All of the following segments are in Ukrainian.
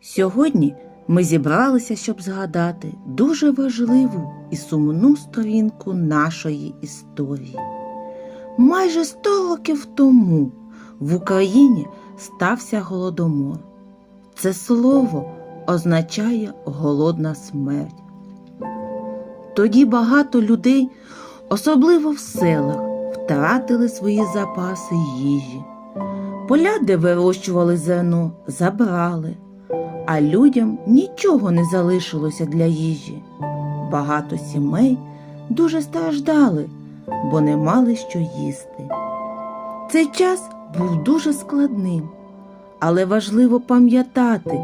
Сьогодні ми зібралися, щоб згадати дуже важливу і сумну сторінку нашої історії. Майже 100 років тому в Україні стався голодомор. Це слово означає голодна смерть. Тоді багато людей, особливо в селах, втратили свої запаси їжі. Поля, де вирощували зерно, забрали, а людям нічого не залишилося для їжі. Багато сімей дуже страждали, бо не мали що їсти. Цей час був дуже складним, але важливо пам'ятати,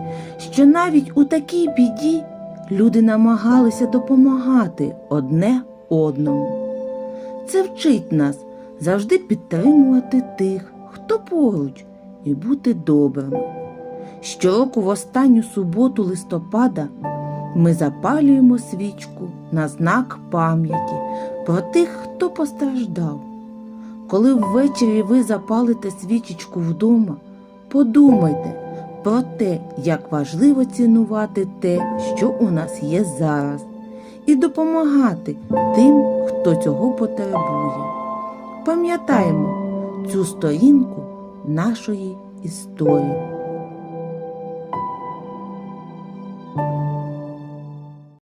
що навіть у такій біді люди намагалися допомагати одне одному. Це вчить нас завжди підтримувати тих, хто поруч, і бути добрими. Щороку в останню суботу листопада ми запалюємо свічку на знак пам'яті про тих, хто постраждав. Коли ввечері ви запалите свічечку вдома, подумайте про те, як важливо цінувати те, що у нас є зараз, і допомагати тим, хто цього потребує. Пам'ятаємо цю сторінку нашої історії.